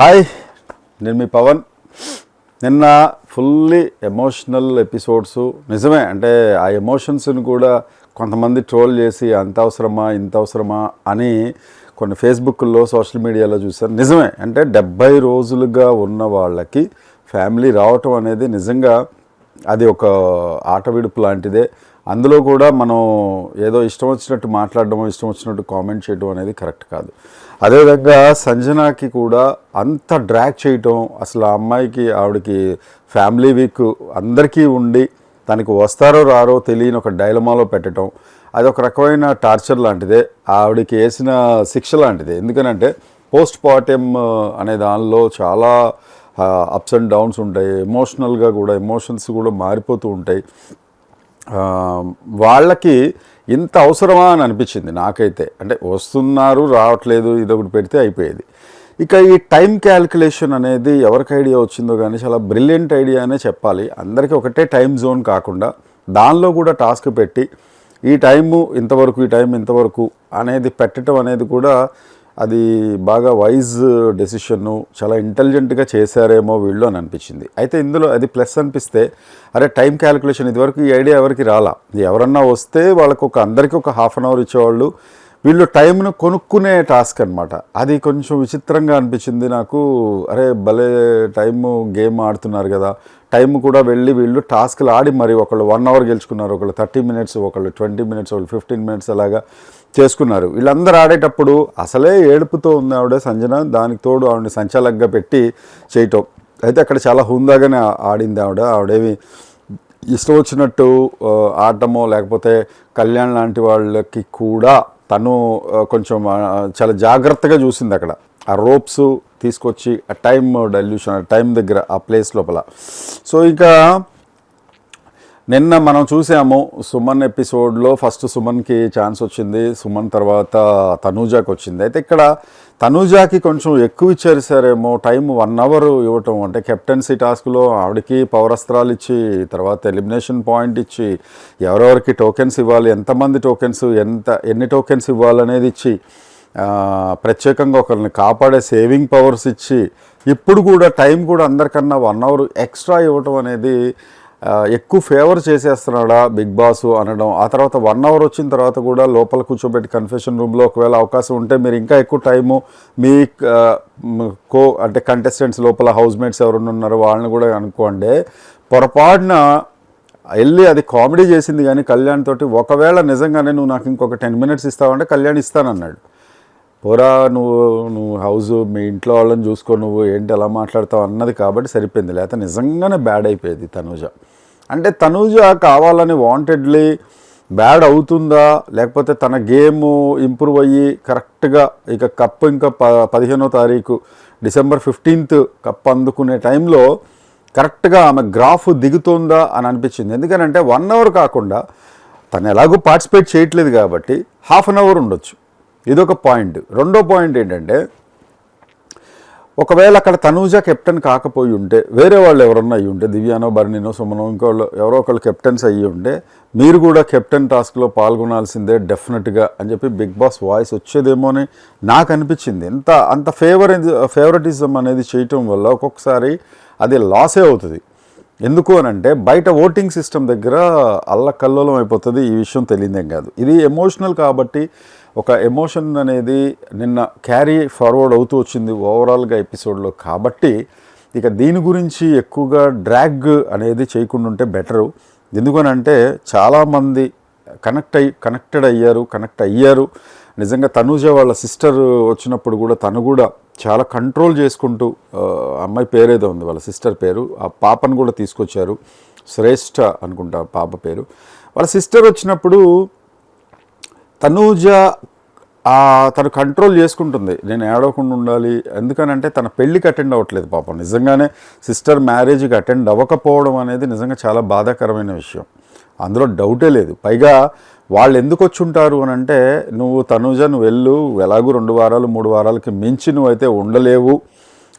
Hi నేను మీ పవన్. నిన్న fully emotional episodes. నిజమే అంటే ఆ ఎమోషన్స్ని కూడా కొంతమంది ట్రోల్ చేసి అంత అవసరమా ఇంత అవసరమా అని కొన్ని ఫేస్బుక్లో సోషల్ మీడియాలో చూశారు. నిజమే అంటే డెబ్బై రోజులుగా ఉన్న వాళ్ళకి ఫ్యామిలీ రావటం అనేది నిజంగా అది ఒక ఆట విడుపు లాంటిదే. అందులో కూడా మనం ఏదో ఇష్టం వచ్చినట్టు మాట్లాడడం ఇష్టం వచ్చినట్టు కామెంట్ చేయడం అనేది కరెక్ట్ కాదు. అదేవిధంగా సంజనాకి కూడా అంత డ్రాక్ చేయటం అసలు ఆ అమ్మాయికి ఆవిడకి ఫ్యామిలీ వీక్ అందరికీ ఉండి తనకి వస్తారో రారో తెలియని ఒక డైలమాలో పెట్టడం అది ఒక రకమైన టార్చర్ లాంటిదే. ఆవిడకి వేసిన శిక్ష లాంటిదే. ఎందుకనంటే పోస్ట్ పార్టెమ్ అనే దానిలో చాలా అప్స్ అండ్ డౌన్స్ ఉంటాయి. ఎమోషనల్గా కూడా ఎమోషన్స్ కూడా మారిపోతూ ఉంటాయి. వాళ్ళకి ఇంత అవసరమా అని అనిపించింది నాకైతే. అంటే వస్తున్నారు రావట్లేదు ఇది ఒకటి పెడితే అయిపోయేది. ఇక ఈ టైం క్యాలిక్యులేషన్ అనేది ఎవరికి ఐడియా వచ్చిందో కానీ చాలా బ్రిలియంట్ ఐడియా అనే చెప్పాలి. అందరికీ ఒకటే టైం జోన్ కాకుండా దానిలో కూడా టాస్క్ పెట్టి ఈ టైము ఇంతవరకు ఈ టైం ఇంతవరకు అనేది పెట్టడం అనేది కూడా అది బాగా వైజ్ డెసిషన్ను చాలా ఇంటెలిజెంట్గా చేశారేమో వీళ్ళు అని అనిపించింది. అయితే ఇందులో అది ప్లస్ అనిపిస్తే అరే టైం క్యాలిక్యులేషన్ ఇదివరకు ఈ ఐడియా ఎవరికి రాలా? ఎవరన్నా వస్తే వాళ్ళకు ఒక అందరికీ ఒక హాఫ్ అన్ అవర్ ఇచ్చేవాళ్ళు. వీళ్ళు టైంను కొనుక్కునే టాస్క్ అనమాట అది కొంచెం విచిత్రంగా అనిపించింది నాకు. అరే భలే టైము గేమ్ ఆడుతున్నారు కదా. టైం కూడా వెళ్ళి వీళ్ళు టాస్క్లు ఆడి మరి ఒకళ్ళు వన్ అవర్ గెలుచుకున్నారు ఒకళ్ళు థర్టీ మినిట్స్ ఒకళ్ళు ట్వంటీ మినిట్స్ ఒకళ్ళు ఫిఫ్టీన్ మినిట్స్ అలాగా చేసుకున్నారు. వీళ్ళందరూ ఆడేటప్పుడు అసలే ఏడుపుతో ఉంది ఆవిడ సంజన దానికి తోడు ఆవిడని సంచాలకంగా పెట్టి చేయటం. అయితే అక్కడ చాలా హుందాగానే ఆడింది ఆవిడ. ఆవిడేమి ఇష్టం వచ్చినట్టు ఆడటమో లేకపోతే కళ్యాణ్ లాంటి వాళ్ళకి కూడా తను కొంచెం చాలా జాగ్రత్తగా చూసింది అక్కడ. ఆ రోప్స్ తీసుకొచ్చి ఆ టైం డైల్యూషన్ ఆ టైం దగ్గర ఆ ప్లేస్ లోపల. సో ఇంకా నిన్న మనం చూసాము సుమన్ ఎపిసోడ్లో ఫస్ట్ సుమన్కి ఛాన్స్ వచ్చింది సుమన్ తర్వాత తనూజాకి వచ్చింది. అయితే ఇక్కడ తనూజాకి కొంచెం ఎక్కువ ఇచ్చారు సరేమో టైం వన్ అవర్ ఇవ్వటం. అంటే కెప్టెన్సీ టాస్క్లో ఆవిడకి పౌరస్త్రాలు ఇచ్చి తర్వాత ఎలిమినేషన్ పాయింట్ ఇచ్చి ఎవరెవరికి టోకెన్స్ ఇవ్వాలి ఎంతమంది టోకెన్స్ ఎంత ఎన్ని టోకెన్స్ ఇవ్వాలనేది ఇచ్చి ప్రత్యేకంగా ఒకరిని కాపాడే సేవింగ్ పవర్స్ ఇచ్చి ఇప్పుడు కూడా టైం కూడా అందరికన్నా వన్ అవర్ ఎక్స్ట్రా ఇవ్వటం అనేది ఎక్కువ ఫేవర్ చేసేస్తున్నాడా బిగ్ బాస్ అనడం. ఆ తర్వాత వన్ అవర్ వచ్చిన తర్వాత కూడా లోపల కూర్చోబెట్టి కన్ఫెషన్ రూమ్లో ఒకవేళ అవకాశం ఉంటే మీరు ఇంకా ఎక్కువ టైము మీ కో అంటే కంటెస్టెంట్స్ లోపల హౌస్ మేట్స్ ఎవరైనా ఉన్నారో వాళ్ళని కూడా అనుకోండి. పొరపాటున వెళ్ళి అది కామెడీ చేసింది కానీ కళ్యాణ్ తోటి ఒకవేళ నిజంగానే నువ్వు నాకు ఇంకొక టెన్ మినిట్స్ ఇస్తావంటే కళ్యాణ్ ఇస్తానన్నాడు. పోరా నువ్వు నువ్వు హౌస్ మీ ఇంట్లో వాళ్ళని చూసుకో నువ్వు ఏంటి ఎలా మాట్లాడతావు అన్నది కాబట్టి సరిపోయింది. లేకపోతే నిజంగానే బ్యాడ్ అయిపోయేది తనుజ. అంటే తనూజ కావాలని వాంటెడ్లీ బ్యాడ్ అవుతుందా? లేకపోతే తన గేమ్ ఇంప్రూవ్ అయ్యి కరెక్ట్గా ఇక కప్ ఇంకా ప పదిహేనో తారీఖు డిసెంబర్ ఫిఫ్టీన్త్ కప్ అందుకునే టైంలో కరెక్ట్గా ఆమె గ్రాఫ్ దిగుతుందా అని అనిపించింది. ఎందుకనంటే వన్ అవర్ కాకుండా తను ఎలాగో పార్టిసిపేట్ చేయట్లేదు కాబట్టి హాఫ్ అన్ అవర్ ఉండొచ్చు. ఇదొక పాయింట్. రెండో పాయింట్ ఏంటంటే ఒకవేళ అక్కడ తనూజ కెప్టెన్ కాకపోయి ఉంటే వేరే వాళ్ళు ఎవరన్నా అయ్యి ఉంటే దివ్యానో బర్ణినో సుమనో ఇంకోళ్ళు ఎవరో ఒకళ్ళు కెప్టెన్స్ అయ్యి ఉంటే మీరు కూడా కెప్టెన్ టాస్క్లో పాల్గొనాల్సిందే డెఫినెట్గా అని చెప్పి బిగ్ బాస్ వాయిస్ వచ్చేదేమో అని నాకు అనిపించింది. ఎంత అంత ఫేవర్ ఫేవరెటిజం అనేది చేయటం వల్ల ఒక్కొక్కసారి అది లాసే అవుతుంది. ఎందుకు అని అంటే బయట ఓటింగ్ సిస్టమ్ దగ్గర అల్లకల్లోలం అయిపోతుంది ఈ విషయం తెలియదేం కాదు. ఇది ఎమోషనల్ కాబట్టి ఒక ఎమోషన్ అనేది నిన్న క్యారీ ఫార్వర్డ్ అవుతూ వచ్చింది ఓవరాల్గా ఎపిసోడ్లో. కాబట్టి ఇక దీని గురించి ఎక్కువగా డ్రాగ్ అనేది చేయకుండా ఉంటే బెటరు. ఎందుకనంటే చాలామంది కనెక్ట్ అయ్యి కనెక్టెడ్ అయ్యారు కనెక్ట్ అయ్యారు. నిజంగా తనూజ వాళ్ళ సిస్టర్ వచ్చినప్పుడు కూడా తను కూడా చాలా కంట్రోల్ చేసుకుంటూ అమ్మాయి పేరేదో ఉంది వాళ్ళ సిస్టర్ పేరు ఆ పాపను కూడా తీసుకొచ్చారు. శ్రేష్ఠ అనుకుంటా పాప పేరు. వాళ్ళ సిస్టర్ వచ్చినప్పుడు తనూజ తను కంట్రోల్ చేసుకుంటుంది. నేను ఏడవకుండా ఉండాలి. ఎందుకనంటే తన పెళ్ళికి అటెండ్ అవ్వట్లేదు పాపం. నిజంగానే సిస్టర్ మ్యారేజ్కి అటెండ్ అవ్వకపోవడం అనేది నిజంగా చాలా బాధాకరమైన విషయం. అందులో డౌటే లేదు. పైగా వాళ్ళు ఎందుకు వచ్చి ఉంటారు అని అంటే నువ్వు తనుజ నువ్వు వెళ్ళు. ఎలాగూ రెండు వారాలు మూడు వారాలకి మించి నువ్వైతే ఉండలేవు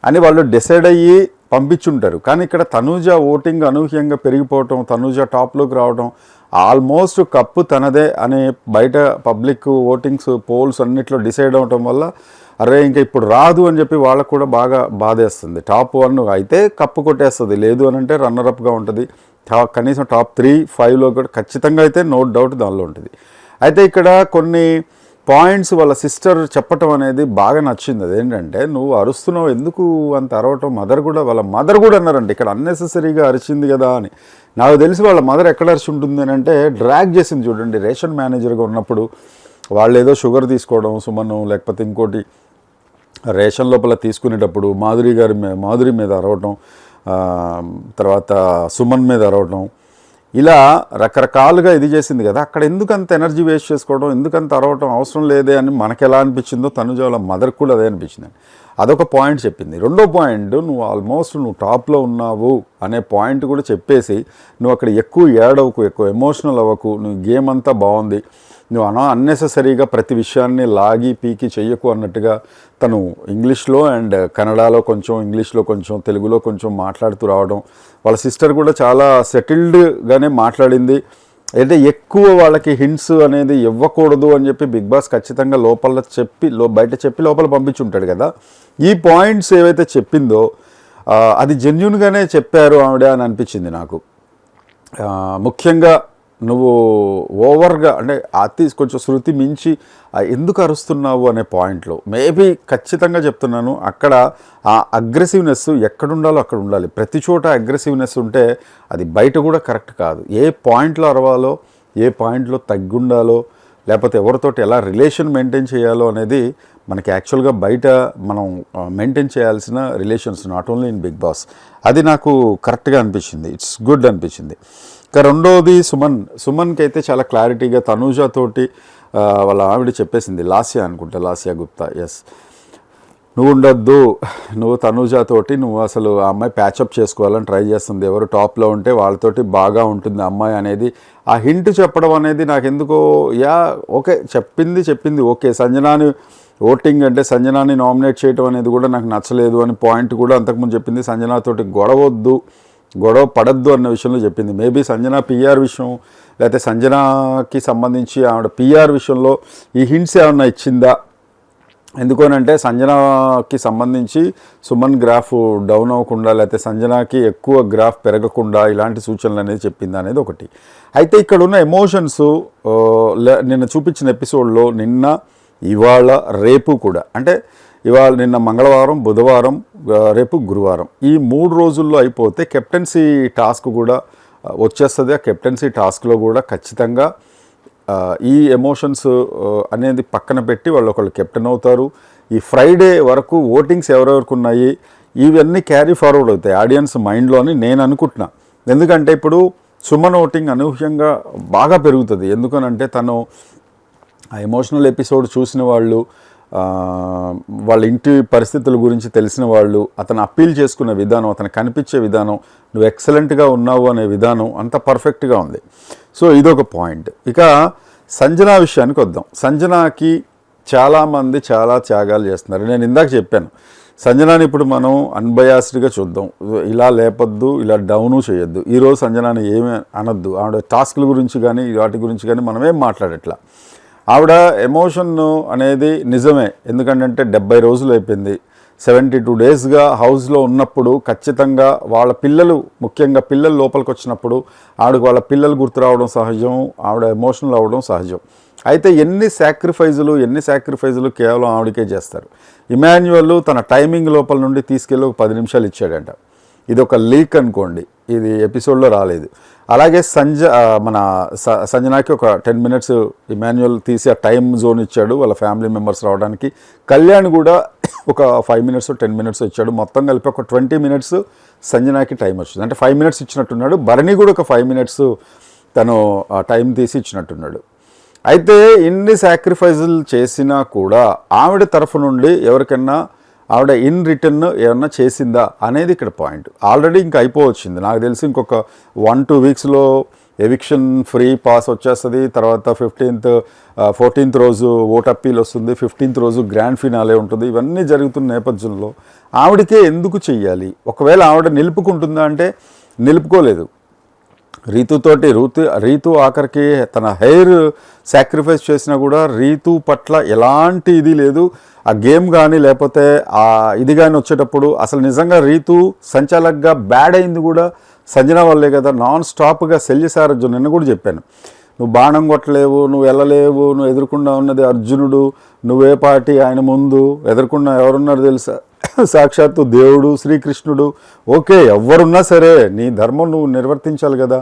అని వాళ్ళు డిసైడ్ అయ్యి పంపించుంటారు. కానీ ఇక్కడ తనూజ ఓటింగ్ అనూహ్యంగా పెరిగిపోవటం తనూజ టాప్లోకి రావడం ఆల్మోస్ట్ కప్పు తనదే అనే బయట పబ్లిక్ ఓటింగ్స్ పోల్స్ అన్నిట్లో డిసైడ్ అవటం వల్ల అరే ఇంకా ఇప్పుడు రాదు అని చెప్పి వాళ్ళకు కూడా బాగా బాధేస్తుంది. టాప్ వన్ అయితే కప్పు కొట్టేస్తుంది. లేదు అని అంటే రన్నరప్గా ఉంటుంది. కనీసం టాప్ త్రీ ఫైవ్లో కూడా ఖచ్చితంగా అయితే నో డౌట్ దానిలో ఉంటుంది. అయితే ఇక్కడ కొన్ని పాయింట్స్ వాళ్ళ సిస్టర్ చెప్పటం అనేది బాగా నచ్చింది. అదేంటంటే నువ్వు అరుస్తున్నావు ఎందుకు అంత అరవటం? మదర్ కూడా వాళ్ళ మదర్ కూడా అన్నారంట ఇక్కడ అన్నెసెసరీగా అరిచింది కదా అని. నాకు తెలిసి వాళ్ళ మదర్ ఎక్కడ అరిచి ఉంటుంది అని అంటే డ్రాగ్ చేసింది చూడండి రేషన్ మేనేజర్గా ఉన్నప్పుడు. వాళ్ళు ఏదో షుగర్ తీసుకోవడం సుమను లేకపోతే ఇంకోటి రేషన్ లోపల తీసుకునేటప్పుడు మాధురి గారి మీద మాధురి మీద అరవటం తర్వాత సుమన్ మీద అరవటం. ఇలా రకరకాలుగా ఇది చేసింది కదా. అక్కడ ఎందుకంత ఎనర్జీ వేస్ట్ చేసుకోవడం ఎందుకంత అరవటం అవసరం లేదే అని మనకు ఎలా అనిపించిందో తనుజ వాళ్ళ మదర్ కూడా అదే అనిపించింది. అదొక పాయింట్ చెప్పింది. రెండో పాయింట్ నువ్వు ఆల్మోస్ట్ నువ్వు టాప్లో ఉన్నావు అనే పాయింట్ కూడా చెప్పేసి నువ్వు అక్కడ ఎక్కువ ఏడవకు ఎక్కువ ఎమోషనల్ అవ్వకు నువ్వు గేమ్ అంతా బాగుంది నువ్వు అన అన్నెసెసరీగా ప్రతి విషయాన్ని లాగి పీకి చెయ్యకు అన్నట్టుగా తను ఇంగ్లీష్లో అండ్ కన్నడలో కొంచెం ఇంగ్లీష్లో కొంచెం తెలుగులో కొంచెం మాట్లాడుతూ రావడం వాళ్ళ సిస్టర్ కూడా చాలా సెటిల్డ్గానే మాట్లాడింది. అంటే ఎక్కువ వాళ్ళకి హింట్స్ అనేది ఇవ్వకూడదు అని చెప్పి బిగ్ బాస్ ఖచ్చితంగా లోపల చెప్పి లో బయట చెప్పి లోపల పంపించుంటాడు కదా. ఈ పాయింట్స్ ఏవైతే చెప్పిందో అది జెన్యున్గానే చెప్పారు ఆవిడ అని అనిపించింది నాకు. ముఖ్యంగా నువ్వు ఓవర్గా అంటే అతి కొంచెం శృతి మించి ఎందుకు అరుస్తున్నావు? అనే పాయింట్లో. మేబీ ఖచ్చితంగా చెప్తున్నాను అక్కడ ఆ అగ్రెసివ్నెస్ ఎక్కడుండాలో అక్కడ ఉండాలి. ప్రతి చోట అగ్రెసివ్నెస్ ఉంటే అది బయట కూడా కరెక్ట్ కాదు. ఏ పాయింట్లో అరవాలో ఏ పాయింట్లో తగ్గుండాలో లేకపోతే ఎవరితోటి ఎలా రిలేషన్ మెయింటైన్ చేయాలో అనేది మనకి యాక్చువల్గా బయట మనం మెయింటైన్ చేయాల్సిన relations not only in Bigg Boss. అది నాకు కరెక్ట్గా అనిపించింది. ఇట్స్ గుడ్ అనిపించింది. ఇక రెండోది సుమన్. సుమన్కి అయితే చాలా క్లారిటీగా తనూజ తోటి వాళ్ళ ఆవిడ చెప్పేసింది లాస్యా అనుకుంటా లాస్యా గుప్తా ఎస్ నువ్వు ఉండొద్దు నువ్వు తనూజ తోటి నువ్వు అసలు ఆ అమ్మాయి ప్యాచప్ చేసుకోవాలని ట్రై చేస్తుంది. ఎవరు టాప్లో ఉంటే వాళ్ళతోటి బాగా ఉంటుంది ఆ అమ్మాయి అనేది. ఆ హింట్ చెప్పడం అనేది నాకు ఎందుకో యా ఓకే చెప్పింది చెప్పింది ఓకే. సంజనాని ఓటింగ్ అంటే సంజనాని నామినేట్ చేయడం అనేది కూడా నాకు నచ్చలేదు అని పాయింట్ కూడా అంతకుముందు చెప్పింది. సంజనాతోటి గొడవద్దు గొడవ పడద్దు అన్న విషయంలో చెప్పింది. మేబీ సంజన పిఆర్ విషయం లేకపోతే సంజనాకి సంబంధించి ఆవిడ పిఆర్ విషయంలో ఈ హింట్స్ ఏమన్నా ఇచ్చిందా? ఎందుకనంటే సంజనాకి సంబంధించి సుమన్ గ్రాఫ్ డౌన్ అవ్వకుండా లేకపోతే సంజనాకి ఎక్కువ గ్రాఫ్ పెరగకుండా ఇలాంటి సూచనలు అనేది చెప్పింది అనేది ఒకటి. అయితే ఇక్కడ ఉన్న ఎమోషన్స్ నిన్న చూపించిన ఎపిసోడ్లో నిన్న ఇవాళ రేపు కూడా. అంటే ఇవాళ నిన్న మంగళవారం బుధవారం రేపు గురువారం. ఈ మూడు రోజుల్లో అయిపోతే కెప్టెన్సీ టాస్క్ కూడా వచ్చేస్తుంది. ఆ కెప్టెన్సీ టాస్క్లో కూడా ఖచ్చితంగా ఈ ఎమోషన్స్ అనేది పక్కన పెట్టి వాళ్ళు ఒకళ్ళు కెప్టెన్ అవుతారు. ఈ ఫ్రైడే వరకు ఓటింగ్స్ ఎవరెవరికి ఉన్నాయి? ఇవన్నీ క్యారీ ఫార్వర్డ్ అవుతాయి ఆడియన్స్ మైండ్లోని నేను అనుకుంటున్నా. ఎందుకంటే ఇప్పుడు సుమన్ ఓటింగ్ అనూహ్యంగా బాగా పెరుగుతుంది. ఎందుకనంటే తను ఆ ఎమోషనల్ ఎపిసోడ్ చూసిన వాళ్ళు వాళ్ళ ఇంటి పరిస్థితుల గురించి తెలిసిన వాళ్ళు అతను అప్పీల్ చేసుకునే విధానం అతను కనిపించే విధానం నువ్వు ఎక్సలెంట్గా ఉన్నావు అనే విధానం అంత పర్ఫెక్ట్గా ఉంది. సో ఇదొక పాయింట్ ఇక సంజనా విషయానికి వద్దాం. సంజనాకి చాలామంది చాలా త్యాగాలు చేస్తున్నారు. నేను ఇందాక చెప్పాను సంజనాని ఇప్పుడు మనం అన్బయాస్డ్గా చూద్దాం. ఇలా లేపొద్దు ఇలా డౌను చేయొద్దు. ఈరోజు సంజనాని ఏమీ అనొద్దు. ఆవిడ టాస్క్ల గురించి కానీ వాటి గురించి కానీ మనమేం మాట్లాడట్లా. ఆవిడ ఎమోషన్ అనేది నిజమే. ఎందుకంటే డెబ్బై రోజులు అయిపోయింది. సెవెంటీ టూ డేస్గా హౌస్లో ఉన్నప్పుడు ఖచ్చితంగా వాళ్ళ పిల్లలు ముఖ్యంగా పిల్లలు లోపలికి వచ్చినప్పుడు ఆవిడకి వాళ్ళ పిల్లలు గుర్తు రావడం సహజం ఆవిడ ఎమోషనల్ అవ్వడం సహజం. అయితే ఎన్ని సాక్రిఫైజులు ఎన్ని సాక్రిఫైజులు కేవలం ఆవిడకే చేస్తారు. ఇమాన్యువల్ తన టైమింగ్ లోపల నుండి తీసుకెళ్ళి ఒక పది నిమిషాలు ఇచ్చాడంట. ఇది ఒక లీక్ అనుకోండి. ఇది ఎపిసోడ్లో రాలేదు. అలాగే సంజ మన స- సంజనాకి ఒక టెన్ మినిట్స్ ఇమాన్యువల్ తీసి ఆ టైం జోన్ ఇచ్చాడు. వాళ్ళ ఫ్యామిలీ మెంబర్స్ రావడానికి. కళ్యాణ్ కూడా ఒక ఫైవ్ మినిట్స్ టెన్ మినిట్స్ ఇచ్చాడు. మొత్తం కలిపి ఒక ట్వంటీ మినిట్స్ సంజనాకి టైం వచ్చింది. అంటే ఫైవ్ మినిట్స్ ఇచ్చినట్టున్నాడు. భరణి కూడా ఒక ఫైవ్ మినిట్స్ తను ఆ టైం తీసి ఇచ్చినట్టున్నాడు. అయితే ఇన్ని సాక్రిఫైజులు చేసినా కూడా ఆవిడ తరఫు నుండి ఎవరికైనా ఆవిడ ఇన్ రిటర్న్ ఏమన్నా చేసిందా అనేది ఇక్కడ పాయింట్ ఆల్రెడీ ఇంకా అయిపోవచ్చింది. నాకు తెలిసి ఇంకొక వన్ టూ వీక్స్లో ఎవిక్షన్ ఫ్రీ పాస్ వచ్చేస్తుంది. తర్వాత ఫిఫ్టీన్త్ ఫోర్టీన్త్ రోజు ఓట్ అప్పీల్ వస్తుంది. ఫిఫ్టీన్త్ రోజు గ్రాండ్ ఫినాలే ఉంటుంది. ఇవన్నీ జరుగుతున్న నేపథ్యంలో ఆవిడకే ఎందుకు చెయ్యాలి? ఒకవేళ ఆవిడ నిలుపుకుంటుందా అంటే నిలుపుకోలేదు. రీతుతోటి రీతు రీతు ఆఖరికి తన హెయిర్ సాక్రిఫైస్ చేసినా కూడా రీతు పట్ల ఎలాంటి ఇది లేదు. ఆ గేమ్ కానీ లేకపోతే ఆ ఇది కానీ వచ్చేటప్పుడు అసలు నిజంగా రీతు సంచాలక్గా బ్యాడ్ అయింది కూడా సంజన వల్లే కదా నాన్ స్టాప్గా శల్యసారథ్యం నిన్న కూడా చెప్పాను. నువ్వు బాణం కొట్టలేవు నువ్వు వెళ్ళలేవు నువ్వు ఎదుర్కొండా ఉన్నది అర్జునుడు నువ్వే పాటి ఆయన ముందు ఎదుర్కొన్న ఎవరున్నారు తెలుసా? సాక్షాత్తు దేవుడు శ్రీకృష్ణుడు. ఓకే ఎవరున్నా సరే నీ ధర్మం నువ్వు నిర్వర్తించాలి కదా.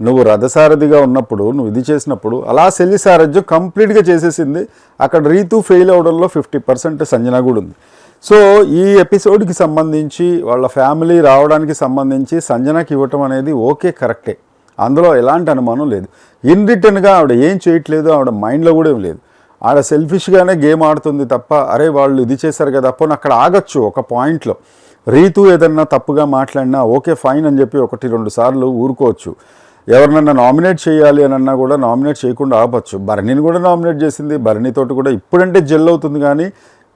నువ్వు రథసారథిగా ఉన్నప్పుడు నువ్వు ఇది చేసినప్పుడు అలా శల్లి సారథ్యం కంప్లీట్గా చేసేసింది. అక్కడ రీతు ఫెయిల్ అవడంలో ఫిఫ్టీ పర్సెంట్ సంజన కూడా ఉంది. సో ఈ ఎపిసోడ్కి సంబంధించి వాళ్ళ ఫ్యామిలీ రావడానికి సంబంధించి సంజనకి ఇవ్వటం అనేది ఓకే కరెక్టే. అందులో ఎలాంటి అనుమానం లేదు. ఇన్ రిటర్న్గా ఆవిడ ఏం చేయట్లేదు ఆవిడ మైండ్లో కూడా ఏం లేదు. ఆడ సెల్ఫిష్గానే గేమ్ ఆడుతుంది తప్ప అరే వాళ్ళు ఇది చేశారు కదా పోనీ అక్కడ ఆగచ్చు ఒక పాయింట్లో రీతు ఏదన్నా తప్పుగా మాట్లాడినా ఓకే ఫైన్ అని చెప్పి ఒకటి రెండు సార్లు ఊరుకోవచ్చు. ఎవరినన్నా నామినేట్ చేయాలి అని అన్నా కూడా నామినేట్ చేయకుండా ఆపచ్చు. భరణిని కూడా నామినేట్ చేసింది భరణితోటి కూడా ఇప్పుడంటే జెల్ అవుతుంది కానీ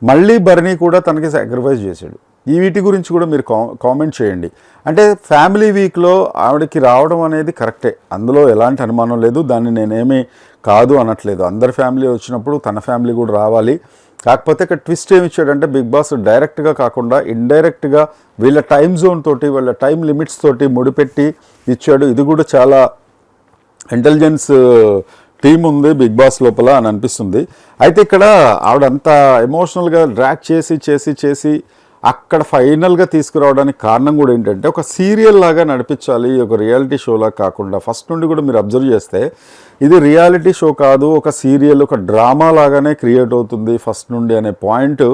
మళ్ళీ భరణి కూడా తనకి సాక్రిఫైస్ చేశాడు. ఈ వీటి గురించి కూడా మీరు కామెంట్ చేయండి. అంటే ఫ్యామిలీ వీక్లో ఆవిడకి రావడం అనేది కరెక్టే అందులో ఎలాంటి అనుమానం లేదు. దాన్ని నేనేమి కాదు అనట్లేదు. అందరి ఫ్యామిలీ వచ్చినప్పుడు తన ఫ్యామిలీ కూడా రావాలి. కాకపోతే ఇక్కడ ట్విస్ట్ ఏమి ఇచ్చాడంటే బిగ్ బాస్ డైరెక్ట్గా కాకుండా ఇండైరెక్ట్గా వీళ్ళ టైం జోన్ తోటి వీళ్ళ టైం లిమిట్స్ తోటి ముడిపెట్టి ఇచ్చాడు. ఇది కూడా చాలా ఇంటెలిజెన్స్ టీం ఉంది బిగ్ బాస్ లోపల అని అనిపిస్తుంది. అయితే ఇక్కడ ఆవిడంతా ఎమోషనల్గా డ్రాక్ చేసి చేసి చేసి అక్కడ ఫైనల్గా తీసుకురావడానికి కారణం కూడా ఏంటంటే ఒక సీరియల్ లాగా నడిపించాలి. ఒక రియాలిటీ షోలా కాకుండా ఫస్ట్ నుండి కూడా మీరు అబ్జర్వ్ చేస్తే ఇది రియాలిటీ షో కాదు ఒక సీరియల్ ఒక డ్రామా లాగానే క్రియేట్ అవుతుంది ఫస్ట్ నుండి అనే పాయింట్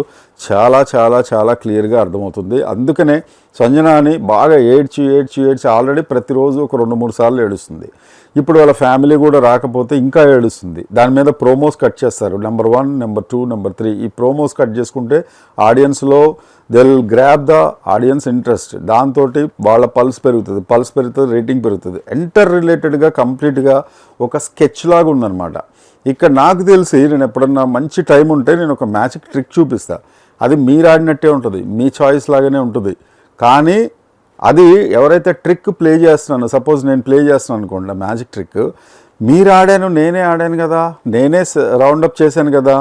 చాలా చాలా చాలా క్లియర్గా అర్థమవుతుంది. అందుకనే సంజనాని బాగా ఏడ్చి ఏడ్చి ఏడ్చి ఆల్రెడీ ప్రతిరోజు ఒక రెండు మూడు సార్లు ఏడుస్తుంది. ఇప్పుడు వాళ్ళ ఫ్యామిలీ కూడా రాకపోతే ఇంకా ఏడుస్తుంది. దాని మీద ప్రోమోస్ కట్ చేస్తారు. Number one number two number three. ఈ ప్రోమోస్ కట్ చేసుకుంటే ఆడియన్స్లో they will grab the audience interest దాంతో వాళ్ళ పల్స్ పెరుగుతుంది. పల్స్ పెరుగుతుంది రేటింగ్ పెరుగుతుంది. ఎంటర్ రిలేటెడ్గా కంప్లీట్గా ఒక స్కెచ్ లాగా ఉందన్నమాట. ఇక్కడ నాకు తెలిసి నేను ఎప్పుడన్నా మంచి టైం ఉంటే నేను ఒక మ్యాజిక్ ట్రిక్ చూపిస్తా. అది మీరు ఆడినట్టే ఉంటుంది. మీ చాయిస్ లాగానే ఉంటుంది. కానీ అది ఎవరైతే ట్రిక్ ప్లే చేస్తున్నానో సపోజ్ నేను ప్లే చేస్తున్నాను అనుకోండి మ్యాజిక్ ట్రిక్ మీరు ఆడాను నేనే ఆడాను కదా నేనే రౌండప్ చేశాను కదా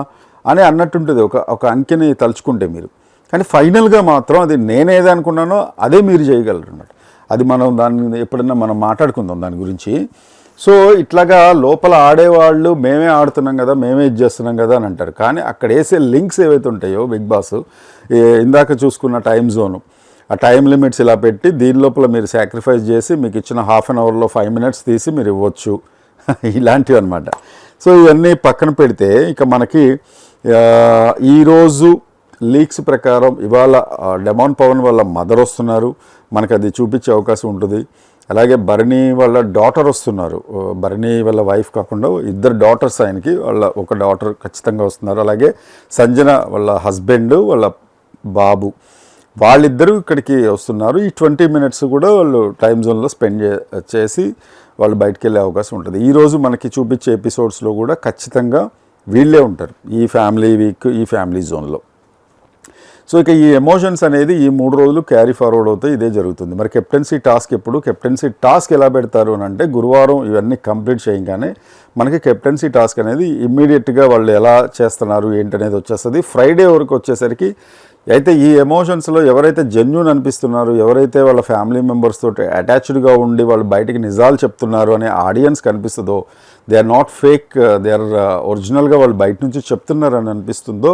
అని అన్నట్టుంటుంది ఒక ఒక అంకెని తలుచుకుంటే మీరు. కానీ ఫైనల్గా మాత్రం అది నేనేది అనుకున్నానో అదే మీరు చేయగలరు అన్నమాట అది మనం దాన్ని ఎప్పుడన్నా మనం మాట్లాడుకుందాం దాని గురించి. సో ఇట్లాగా లోపల ఆడేవాళ్ళు మేమే ఆడుతున్నాం కదా మేమే ఇది చేస్తున్నాం కదా అని అంటారు. కానీ అక్కడ వేసే లింక్స్ ఏవైతే ఉంటాయో బిగ్ బాస్ ఇందాక చూసుకున్న టైం జోను ఆ టైం లిమిట్స్ ఇలా పెట్టి దీని లోపల మీరు సాక్రిఫైస్ చేసి మీకు ఇచ్చిన హాఫ్ అన్ అవర్లో ఫైవ్ మినిట్స్ తీసి మీరు ఇవ్వచ్చు. ఇలాంటివి అనమాట సో ఇవన్నీ పక్కన పెడితే ఇక మనకి ఈరోజు లీక్స్ ప్రకారం ఇవాళ డెమాన్ పవన్ వాళ్ళ మదర్ వస్తున్నారు. మనకు అది చూపించే అవకాశం ఉంటుంది. అలాగే భరణి వాళ్ళ డాటర్ వస్తున్నారు. భరణి వాళ్ళ వైఫ్ కాకుండా ఇద్దరు డాటర్స్ ఆయనకి. వాళ్ళ ఒక డాటర్ ఖచ్చితంగా వస్తున్నారు. అలాగే సంజన వాళ్ళ హస్బెండ్ వాళ్ళ బాబు. వాళ్ళిద్దరూ ఇక్కడికి వస్తున్నారు. ఈ ట్వంటీ మినిట్స్ కూడా వాళ్ళు టైం జోన్లో స్పెండ్ చే చేసి వాళ్ళు బయటికి వెళ్ళే అవకాశం ఉంటుంది. ఈరోజు మనకి చూపించే ఎపిసోడ్స్లో కూడా ఖచ్చితంగా వీళ్ళే ఉంటారు. ఈ ఫ్యామిలీ వీక్ ఈ ఫ్యామిలీ జోన్లో. సో ఇక ఈ ఎమోషన్స్ అనేది ఈ మూడు రోజులు క్యారీ ఫార్వర్డ్ అవుతాయి ఇదే జరుగుతుంది. మరి కెప్టెన్సీ టాస్క్ ఎప్పుడు? కెప్టెన్సీ టాస్క్ ఎలా పెడతారు అని అంటే గురువారం ఇవన్నీ కంప్లీట్ చేయగానే మనకి కెప్టెన్సీ టాస్క్ అనేది ఇమ్మీడియట్గా వాళ్ళు ఎలా చేస్తున్నారు ఏంటనేది వచ్చేస్తుంది. ఫ్రైడే వరకు వచ్చేసరికి అయితే ఈ ఎమోషన్స్లో ఎవరైతే జెన్యున్ అనిపిస్తున్నారు ఎవరైతే వాళ్ళ ఫ్యామిలీ మెంబర్స్ తోటి అటాచ్డ్గా ఉండి వాళ్ళు బయటికి నిజాలు చెప్తున్నారు అనే ఆడియన్స్ కనిపిస్తుందో they are not fake they are ఒరిజినల్గా వాళ్ళు బయట నుంచి చెప్తున్నారు అని అనిపిస్తుందో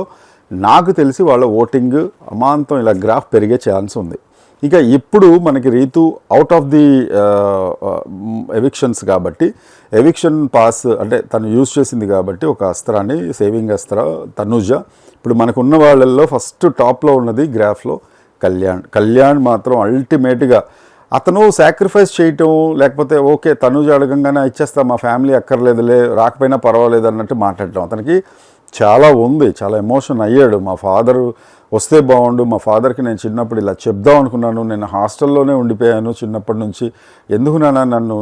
నాకు తెలిసి వాళ్ళ ఓటింగ్ అమాంతం ఇలా గ్రాఫ్ పెరిగే ఛాన్స్ ఉంది. ఇక ఇప్పుడు మనకి Ritu out of the evictions కాబట్టి ఎవిక్షన్ పాస్ అంటే తను యూజ్ చేసింది కాబట్టి ఒక అస్త్రాన్ని సేవింగ్ అస్త్ర తనుజ. ఇప్పుడు మనకున్న వాళ్ళల్లో ఫస్ట్ టాప్లో ఉన్నది గ్రాఫ్లో కళ్యాణ్. కళ్యాణ్ మాత్రం అల్టిమేట్గా అతను సాక్రిఫైస్ చేయటం లేకపోతే ఓకే తనుజ అడగంగానే ఇచ్చేస్తా మా ఫ్యామిలీ అక్కర్లేదులే రాకపోయినా పర్వాలేదు అన్నట్టు మాట్లాడటం. అతనికి చాలా ఉంది చాలా ఎమోషన్ అయ్యాడు. మా ఫాదర్ వస్తే బాగుండు మా ఫాదర్కి నేను చిన్నప్పుడు ఇలా చెప్దాం అనుకున్నాను. నేను హాస్టల్లోనే ఉండిపోయాను చిన్నప్పటి నుంచి. ఎందుకు నాన్న నన్ను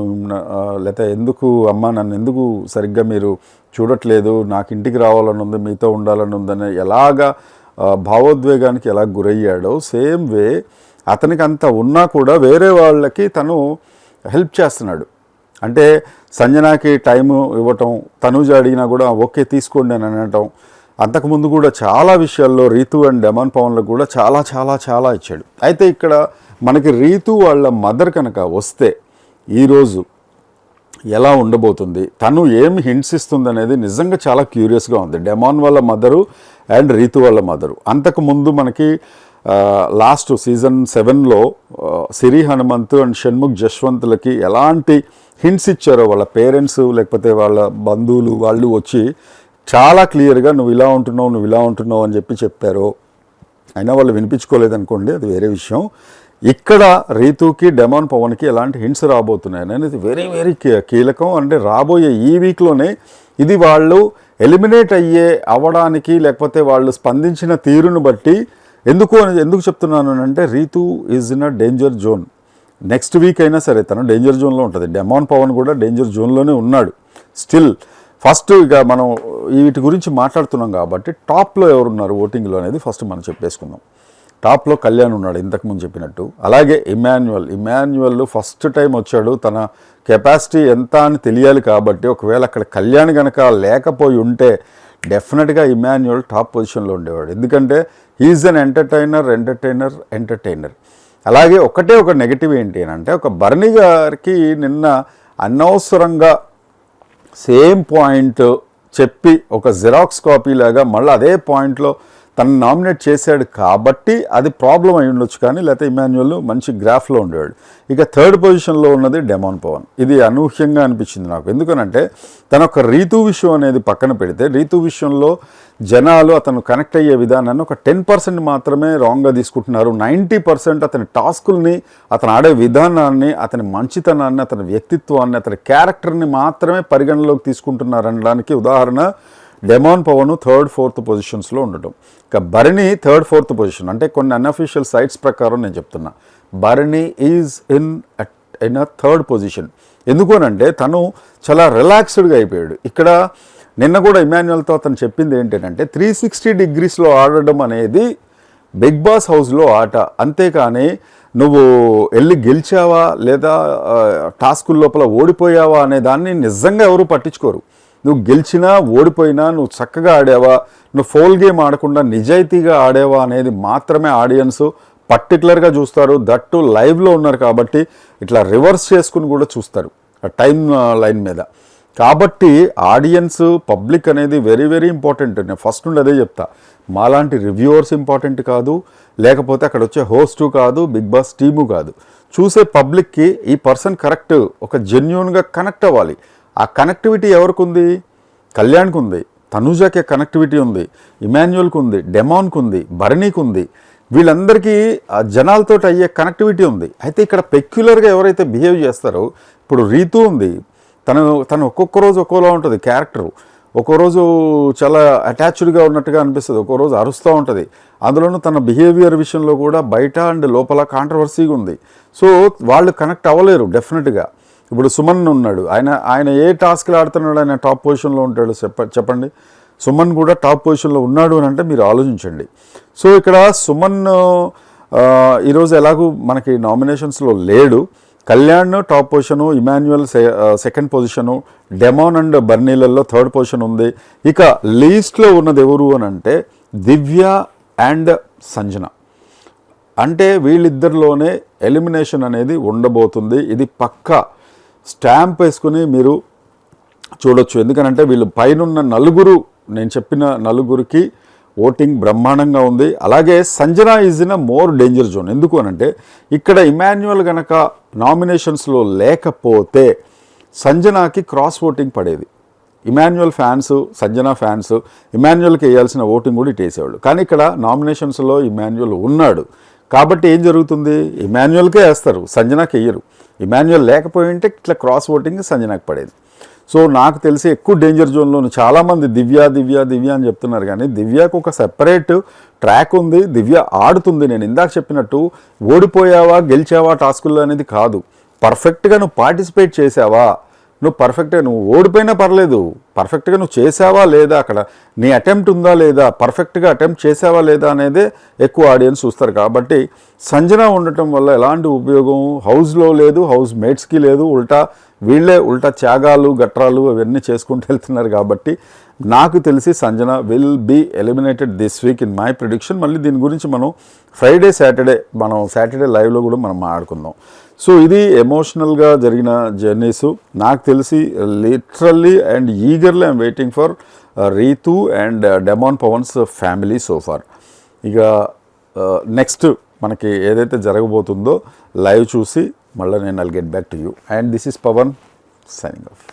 లేకపోతే ఎందుకు అమ్మ నన్ను ఎందుకు సరిగ్గా మీరు చూడట్లేదు? నాకు ఇంటికి రావాలని ఉంది మీతో ఉండాలని ఉందని ఎలాగా భావోద్వేగానికి ఎలా గురయ్యాడో సేమ్ వే అతనికి అంత ఉన్నా కూడా వేరే వాళ్ళకి తను హెల్ప్ చేస్తున్నాడు. అంటే సంజనాకి టైము ఇవ్వటం తనుజ అడిగినా కూడా ఓకే తీసుకోండి అని అనటం అంతకుముందు కూడా చాలా విషయాల్లో రీతు అండ్ డెమాన్ పవన్లకు కూడా చాలా చాలా చాలా ఇచ్చాడు. అయితే ఇక్కడ మనకి రీతు వాళ్ళ మదర్ కనుక వస్తే ఈరోజు ఎలా ఉండబోతుంది తను ఏమి హింట్స్ ఇస్తుంది అనేది నిజంగా చాలా క్యూరియస్గా ఉంది. డెమాన్ వాళ్ళ మదరు అండ్ రీతు వాళ్ళ మదరు. అంతకుముందు మనకి లాస్ట్ సీజన్ సెవెన్లో సిరి హనుమంతు అండ్ షణ్ముఖ్ జశ్వంత్లకి ఎలాంటి హింట్స్ ఇచ్చారో వాళ్ళ పేరెంట్స్ లేకపోతే వాళ్ళ బంధువులు వాళ్ళు వచ్చి చాలా క్లియర్గా నువ్వు ఇలా ఉంటున్నావు నువ్వు ఇలా ఉంటున్నావు అని చెప్పి చెప్పారు. అయినా వాళ్ళు వినిపించుకోలేదనుకోండి అది వేరే విషయం. ఇక్కడ రీతుకి డెమాన్ పవన్కి ఎలాంటి హింట్స్ రాబోతున్నాయి అనేది వెరీ వెరీ కీలకం. అంటే రాబోయే ఈ వీక్లోనే ఇది వాళ్ళు ఎలిమినేట్ అయ్యే అవ్వడానికి లేకపోతే వాళ్ళు స్పందించిన తీరును బట్టి ఎందుకు అని ఎందుకు చెప్తున్నాను అంటే Ritu is in a danger zone next week అయినా సరే తను డేంజర్ జోన్లో ఉంటుంది. డెమాన్ పవన్ కూడా డేంజర్ జోన్లోనే ఉన్నాడు. స్టిల్ ఫస్ట్ ఇక మనం వీటి గురించి మాట్లాడుతున్నాం కాబట్టి టాప్లో ఎవరున్నారు ఓటింగ్లో అనేది ఫస్ట్ మనం చెప్పేసుకుందాం. టాప్లో కళ్యాణ్ ఉన్నాడు ఇంతకుముందు చెప్పినట్టు. అలాగే ఇమాన్యువల్ ఇమాన్యువల్ ఫస్ట్ టైం వచ్చాడు. తన కెపాసిటీ ఎంత అని తెలియాలి కాబట్టి ఒకవేళ అక్కడ కళ్యాణ్ కనుక లేకపోయి ఉంటే డెఫినెట్గా ఇమాన్యువల్ టాప్ పొజిషన్లో ఉండేవాడు. ఎందుకంటే he is an entertainer entertainer entertainer. అలాగే ఒకటే ఒక నెగిటివ్ ఏంటి అని అంటే ఒక బర్ణి గారికి నిన్న అనవసరంగా సేమ్ పాయింట్ చెప్పి ఒక జిరాక్స్ కాపీ లాగా మళ్ళీ అదే పాయింట్లో తను నామినేట్ చేశాడు కాబట్టి అది ప్రాబ్లం అయి ఉండొచ్చు కానీ లేకపోతే ఇమాన్యువల్ మంచి గ్రాఫ్లో ఉండేవాడు. ఇక థర్డ్ పొజిషన్లో ఉన్నది డెమాన్ పవన్. ఇది అనూహ్యంగా అనిపించింది నాకు. ఎందుకనంటే తన ఒక రీతు విషయం అనేది పక్కన పెడితే రీతు విషయంలో జనాలు అతను కనెక్ట్ అయ్యే విధానాన్ని ఒక టెన్ పర్సెంట్ మాత్రమే రాంగ్గా తీసుకుంటున్నారు. నైంటీ పర్సెంట్ అతని టాస్కుల్ని అతను ఆడే విధానాన్ని అతని మంచితనాన్ని అతని వ్యక్తిత్వాన్ని అతని క్యారెక్టర్ని మాత్రమే పరిగణలోకి తీసుకుంటున్నారు అనడానికి ఉదాహరణ డెమాన్ పవన్ థర్డ్ ఫోర్త్ పొజిషన్స్లో ఉండటం. ఇక భరణి థర్డ్ ఫోర్త్ పొజిషన్ అంటే కొన్ని అన్అఫీషియల్ సైట్స్ ప్రకారం నేను చెప్తున్నా. Bharani is in in a third position. ఎందుకోనంటే తను చాలా రిలాక్స్డ్గా అయిపోయాడు. ఇక్కడ నిన్న కూడా ఇమాన్యువల్తో అతను చెప్పింది ఏంటంటే త్రీ సిక్స్టీ డిగ్రీస్లో ఆడడం అనేది బిగ్ బాస్ హౌస్లో ఆట. అంతేకాని నువ్వు వెళ్ళి గెలిచావా లేదా టాస్కుల లోపల ఓడిపోయావా అనే దాన్ని నిజంగా ఎవరు పట్టించుకోరు. నువ్వు గెలిచినా ఓడిపోయినా నువ్వు చక్కగా ఆడావా? నువ్వు ఫోల్ గేమ్ ఆడకుండా నిజాయితీగా ఆడావా అనేది మాత్రమే ఆడియన్స్ పర్టికులర్గా చూస్తారు. దట్టు లైవ్లో ఉన్నారు కాబట్టి ఇట్లా రివర్స్ చేసుకుని కూడా చూస్తారు. ఆ టైం లైన్ మీద. కాబట్టి ఆడియన్స్ పబ్లిక్ అనేది వెరీ వెరీ ఇంపార్టెంట్. నేను ఫస్ట్ నుండి అదే చెప్తా. మాలాంటి రివ్యూవర్స్ ఇంపార్టెంట్ కాదు. లేకపోతే అక్కడ వచ్చే హోస్టు కాదు బిగ్ బాస్ టీము కాదు. చూసే పబ్లిక్కి ఈ పర్సన్ కరెక్ట్ ఒక జెన్యున్గా కనెక్ట్ అవ్వాలి. ఆ కనెక్టివిటీ ఎవరికి ఉంది కళ్యాణ్కి ఉంది తనూజాకి కనెక్టివిటీ ఉంది. ఇమాన్యువల్కి ఉంది డెమాన్కి ఉంది భరణీకి ఉంది వీళ్ళందరికీ ఆ జనాలతో అయ్యే కనెక్టివిటీ ఉంది. అయితే ఇక్కడ పెక్యులర్గా ఎవరైతే బిహేవ్ చేస్తారో ఇప్పుడు రీతు ఉంది. తను తను ఒక్కొక్క రోజు ఒక్కోలా ఉంటుంది క్యారెక్టర్ ఒక్కో రోజు చాలా అటాచ్డ్గా ఉన్నట్టుగా అనిపిస్తుంది. ఒక్కో రోజు అరుస్తూ ఉంటుంది. అందులోనూ తన బిహేవియర్ విషయంలో కూడా బయట అండ్ లోపల కాంట్రవర్సీగా ఉంది. సో వాళ్ళు కనెక్ట్ అవ్వలేరు డెఫినెట్గా ఇప్పుడు సుమన్ ఉన్నాడు. ఆయన ఆయన ఏ టాస్క్లు ఆడుతున్నాడు ఆయన టాప్ పొజిషన్లో ఉంటాడు చెప్ప చెప్పండి. సుమన్ కూడా టాప్ పొజిషన్లో ఉన్నాడు అని అంటే మీరు ఆలోచించండి. సో ఇక్కడ సుమన్ ఈరోజు ఎలాగూ మనకి నామినేషన్స్లో లేడు. కళ్యాణ్ టాప్ పొజిషను ఇమాన్యువల్ సె- సెకండ్ పొజిషను డెమాన్ అండ్ బర్నీలలో థర్డ్ పొజిషన్ ఉంది. ఇక లీస్ట్లో ఉన్నది ఎవరు అని అంటే దివ్య అండ్ సంజన. అంటే వీళ్ళిద్దరిలోనే ఎలిమినేషన్ అనేది ఉండబోతుంది. ఇది పక్కా స్టాంప్ వేసుకుని మీరు చూడొచ్చు. ఎందుకనంటే వీళ్ళు పైనున్న నలుగురు నేను చెప్పిన నలుగురికి ఓటింగ్ బ్రహ్మాండంగా ఉంది. అలాగే Sanjana is in a more danger zone. ఎందుకు అనంటే ఇక్కడ ఇమాన్యువల్ గనక నామినేషన్స్లో లేకపోతే సంజనాకి క్రాస్ ఓటింగ్ పడేది. ఇమాన్యువల్ ఫ్యాన్స్ సంజన ఫ్యాన్స్ ఇమాన్యువల్కి వేయాల్సిన ఓటింగ్ కూడా ఇటు వేసేవాళ్ళు కానీ ఇక్కడ నామినేషన్స్లో ఇమాన్యువల్ ఉన్నాడు. కాబట్టి ఏం జరుగుతుంది? ఇమాన్యువల్కే వేస్తారు. సంజనాకి వేయరు. ఇమాన్యువల్ లేకపోయి ఉంటే ఇట్లా క్రాస్ ఓటింగ్ సంజనాకి పడేది. సో నాకు తెలిసి ఎక్కువ డేంజర్ జోన్లోను చాలామంది దివ్య దివ్య దివ్య అని చెప్తున్నారు కానీ దివ్యకు ఒక సెపరేట్ ట్రాక్ ఉంది. దివ్య ఆడుతుంది. నేను ఇందాక చెప్పినట్టు ఓడిపోయావా గెలిచావా టాస్కుల్లో అనేది కాదు. పర్ఫెక్ట్గా నువ్వు పార్టిసిపేట్ చేసావా? నువ్వు పర్ఫెక్ట్గా నువ్వు ఓడిపోయినా పర్లేదు. పర్ఫెక్ట్గా నువ్వు చేసావా లేదా అక్కడ? నీ అటెంప్ట్ ఉందా లేదా? పర్ఫెక్ట్గా అటెంప్ట్ చేసావా లేదా అనేదే ఎక్కువ ఆడియన్స్ చూస్తారు. కాబట్టి సంజన ఉండటం వల్ల ఎలాంటి ఉపయోగం? హౌస్లో లేదు హౌస్ మేట్స్కి లేదు. ఉల్టా వీళ్ళే ఉల్టా త్యాగాలు గట్రాలు అవన్నీ చేసుకుంటూ వెళ్తున్నారు కాబట్టి నాకు తెలిసి Sanjana will be eliminated this week in my prediction మళ్ళీ దీని గురించి మనం ఫ్రైడే సాటర్డే మనం సాటర్డే లైవ్లో కూడా మనం మాట్లాడుకుందాం. సో ఇది ఎమోషనల్గా జరిగిన జర్నీస్ నాకు తెలిసి literally and eagerly I'm waiting for Ritu and Demon Pavan's family so far ఇక uh, నెక్స్ట్ మనకి ఏదైతే జరగబోతుందో లైవ్ చూసి మళ్ళీ నేను I'll get back to you and this is Pavan signing off